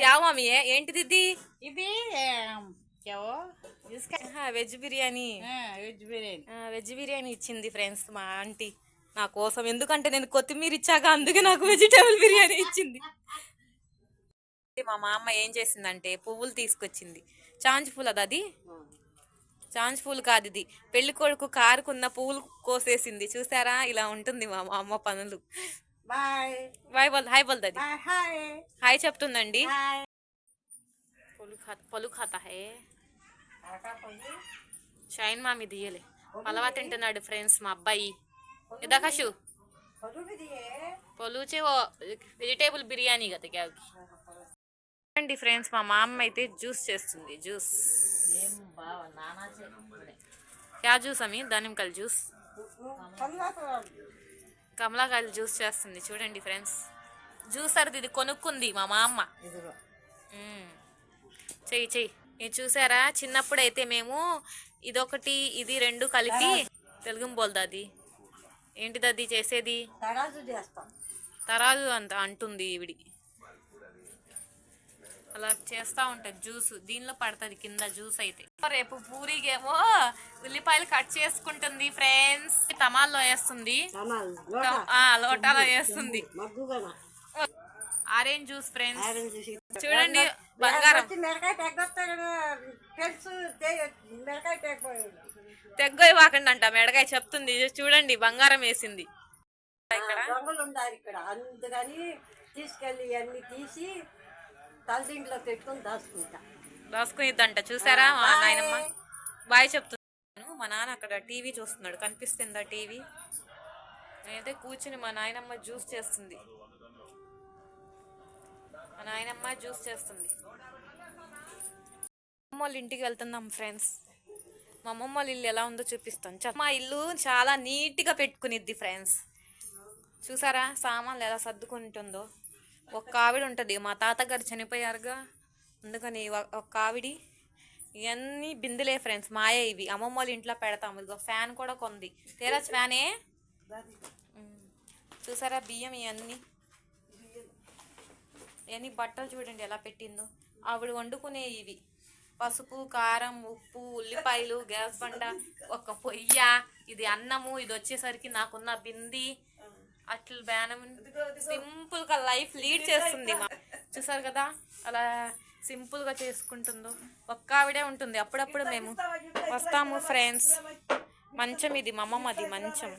తేవామి ఏంటిది ఇది ఇది veg biryani. Veg biryani. Veg biryani ఇచ్చింది ఫ్రెండ్స్ మా ఆంటీ. నా కోసం. ఎందుకంటే నేను కొత్తిమీర ఇచ్చాక అందుకే నాకు వెజిటేబుల్ బిర్యానీ ఇచ్చింది. మా మామ ఏం చేసిందంటే పువ్వులు తీసుకొచ్చింది. చాంజ్ పూలు అది అది? చాంజ్ పూలు కాదు ఇది. పెళ్ళి కొడుకు కారుకున్న పువ్వులు కోసేసింది. చూసారా? ఇలా ఉంటుంది మా అమ్మ పనులు. हाय बोल दादी हाय हाय पलू खाता है शाइन मामी दिए ले पलवा तिंना फ्रेंड्स अब्बाई दखाशु पलू चे वो वेजिटेबल बिर्यानी कदा क्या फ्रेंड्स ज्यूस ज्यूस क्या ज्यूस अमी दानेकल ज्यूस కమలాకాయల జ్యూస్ చేస్తుంది. చూడండి ఫ్రెండ్స్. జ్యూసర్ ఇది కొనుక్కుంది మా మా అమ్మ ఇదిగో. మ్మ్. చెయ్యి చెయ్యి. ఇది చూసారా? చిన్నప్పుడు అయితే మేము ఇదొకటి ఇది రెండు కలిపి తెలుగు బోల్దా అది ఏంటిది అది చేసేది? తరాజు అంత అంటుంది ఈవిడి. అలా చేస్తా ఉంటది జ్యూస్. దీనిలో పడుతుంది కింద జ్యూస్ అయితే. రేపు పూరికేమో ఉల్లిపాయలు కట్ చేసుకుంటుంది ఫ్రెండ్స్. టమాల్లో వేస్తుంది. లోటాలో వేస్తుంది. Orange juice friends. చూడండి బంగారం. తెగ్గోయి వాకండి అంట మెడకాయ చెప్తుంది. చూడండి బంగారం వేసింది. ఇక్కడ దొంగలు ఉండాలి ఇక్కడ. అందుకని తీసుకెళ్ళి అన్ని తీసి తలదింట్లో పెట్టుకొని దాచుకుంటా. రాసుకునిద్దంట చూసారా మా నాయనమ్మ? బాయ్ చెప్తున్నాను. మా నాన్న అక్కడ టీవీ చూస్తున్నాడు. కనిపిస్తుందా టీవీ? నేనైతే కూర్చుని మా నాయనమ్మ జ్యూస్ చేస్తుంది. మా నాయనమ్మ జ్యూస్ చేస్తుంది. అమ్మమ్మ వాళ్ళ ఇంటికి వెళ్తున్నాం ఫ్రెండ్స్. మా అమ్మమ్మ వాళ్ళ ఇల్లు ఎలా ఉందో చూపిస్తాను. చ- మా ఇల్లు చాలా నీట్గా పెట్టుకునిద్ది ఫ్రెండ్స్. చూసారా సామాన్లు ఎలా సర్దుకుంటుందో? ఒక్క ఆవిడ ఉంటుంది. మా తాతగారు చనిపోయారుగా. అందుకని ఒక్క ఆవిడి. ఇవన్నీ బిందులే ఫ్రెండ్స్ మాయే ఇవి. అమ్మమ్మ వాళ్ళ ఇంట్లో పెడతాం. ఇదిగో ఫ్యాన్ కూడా కొంది. తీరా ఫ్యానే? చూసారా బియ్యం ఇవన్నీ ఇవన్నీ బట్టలు చూడండి ఎలా పెట్టిందో. ఆవిడ వండుకునే ఇవి. పసుపు కారం ఉప్పు ఉల్లిపాయలు గ్యాస్ బండ ఒక పొయ్య ఇది అన్నము ఇది వచ్చేసరికి నాకున్న బింది. అట్లా బ్యానం సింపుల్గా లైఫ్ లీడ్ చేస్తుంది చూసారు కదా? అలా సింపుల్గా చేసుకుంటుందో. ఒక్క ఆవిడే ఉంటుంది. అప్పుడప్పుడు మేము వస్తాము ఫ్రెండ్స్ మంచం ఇది మా అమ్మమ్మది మంచం.